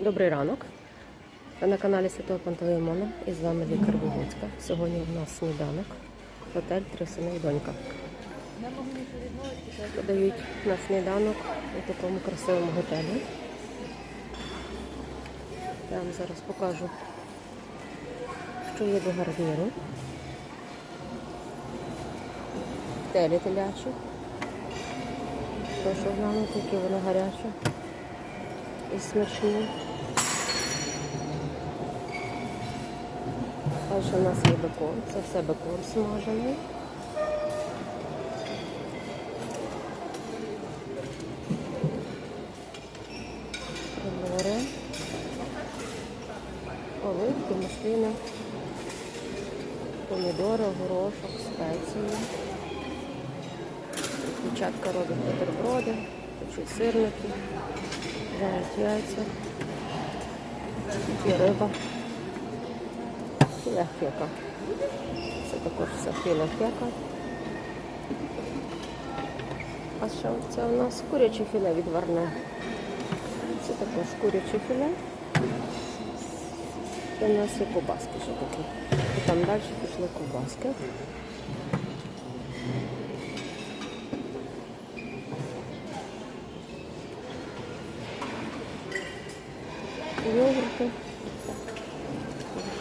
Добрий ранок. На каналі Святого Пантелеймона і з вами лікар Вугуцька. Сьогодні у нас сніданок. Готель Три сини і донька. Подають на сніданок у такому красивому готелі. Я вам зараз покажу, що є до гарніру. Телі телячі. Прошу глянути, які вони гарячі і смачні. Далі у нас є бекон. Це все бекон смажений. Прибори. Оливки, маслини, помідори, горошок, спеції. Дівчатка роблять бутерброди, печуть сирники, жарять яйця, і риба. Філе хека. Це також все філе. А що це у нас куряче філе відварне. Це також куряче філе. І у нас є ковбаски ще такі. І там далі пішли ковбаски. Йогурти.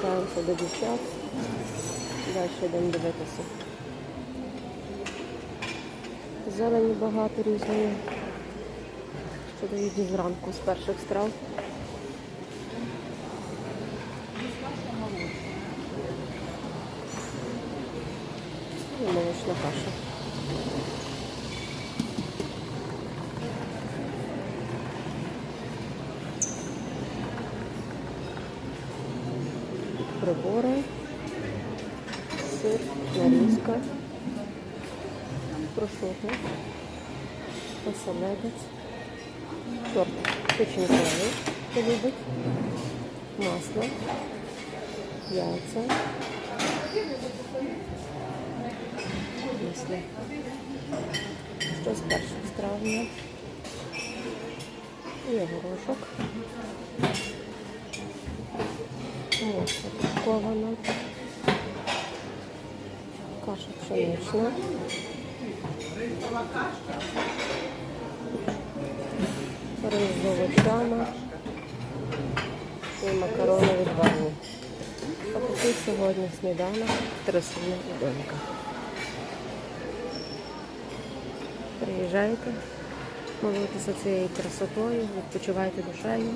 Повертаємося до дівчат. Далі йдемо дивитися. Зелені багато різної. Що дають зранку з перших страв. І молочна каша. Прибори, сир, нарізка, прошуто, оселедець, торт печеньковий, хто любить, масло, яйця, масло. Що з перших страв у нас? Ось упакована. Каша пшенична. Рис з овочами. І макарони відварні. А такий сьогодні сніданок, три сини і донька. Приїжджайте, молитеся цією красотою, відпочивайте душею.